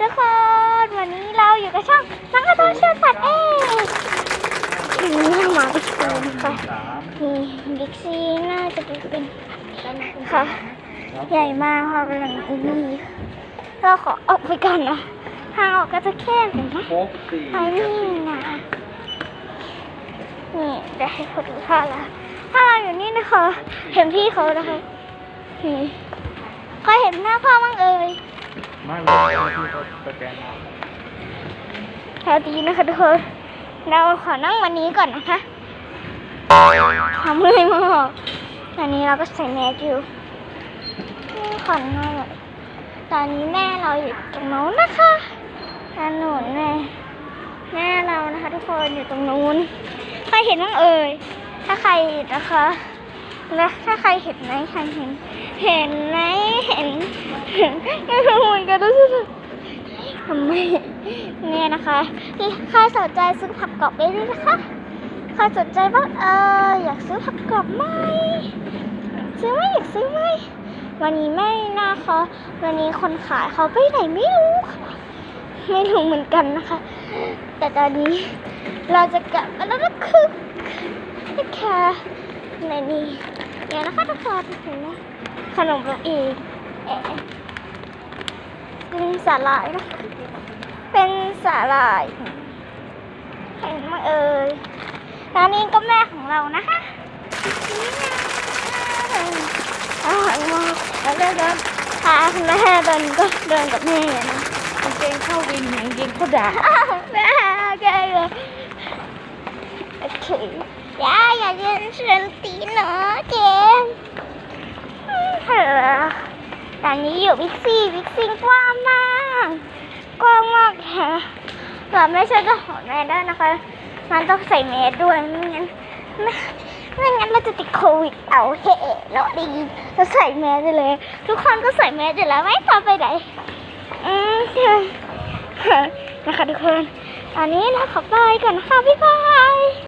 ทุกคน วันนี้เราอยู่กับช่องนักกระโดดเชือกสัตว์เองวันนี้เรามาบิ๊กซีนะคะนี่บิ๊กซีน่าจะเป็นค่ะ ใหญ่มากค่ะเป็นหลังนี้เราขอออกไปก่อนนะทางออกก็จะแคบเห็นไหมไปนี่นะนี่เดี๋ยวให้เขาดูท่าละถ้าเราอยู่นี่นะคะ เห็นพี่เขานะคะนี่เคยเห็นหน้าพ่อบ้างเอ่ย มากเลยที่เขาสแกนมาแถวดีนะคะทุกคนเราขอนั่งวันนี้ก่อนนะคะทำเมื่อยมากตอนนี้เราก็ใส่แมสอยู่นี่ขอนั่งหน่อยตอนนี้แม่เราอยู่ตรงโน้นนะคะถนนแม่แม่เรานะคะทุกคนอยู่ตรงนู้น ใครเห็นบ้างเอ่ย ถ้าใครนนะคะ และถ้าใครเห็นไหมใครเห็น เห็นไหมเห็น เห็นไม่เหมือนกันรู้สึกทำไมเนี่ยนะคะใครสนใจซื้อผักกรอบได้ด้วยนะคะใครสนใจบ้างเอออยากซื้อผักกรอบไหมซื้อไหมอยากซื้อไหมวันนี้ไม่นะคะวันนี้คนขายเขาไปไหนไม่รู้ค่ะไม่รู้เหมือนกันนะคะ แต่ตอนนี้เราจะกลับมาแล้วนะคือนะคะในนี้เดี๋ยวนะคะทุกคนเห็นไหมขนมเราเองเอ๊ะ สาหร่ายนะ เป็นสาหร่าย เห็นไหมเอ่ยร้านนี้ก็แม่ของเรานะคะอร่อยมากแล้วก็เดินพาคุณแม่เดินก็เดินกับแม่นะกางเกงเข้าวินกางเกงเข้าด่าแม่แกเลยโอเคย่าอย่าเล่นเสียงตีเนาะเจมส์อืมเถอตอนนี้อยู่บิ๊กซี่บิ๊กซีกว้างมาก กว้างมากค่ะเราไม่ใช่จ้าของแม่ได้นะคะ มันต้องใส่แมสด้วยไม่งั้นไม่ไม่งั้นเราจะติดโควิดเอาเฮ้เราดีเราใส่แมสเลย ทุกคนก็ใส่แมสอยู่แล้วไม่พอไปไหนอืมใช่นะคะทุกคนตอนนี้เราขอไปก่อนนะคะบ๊ายบาย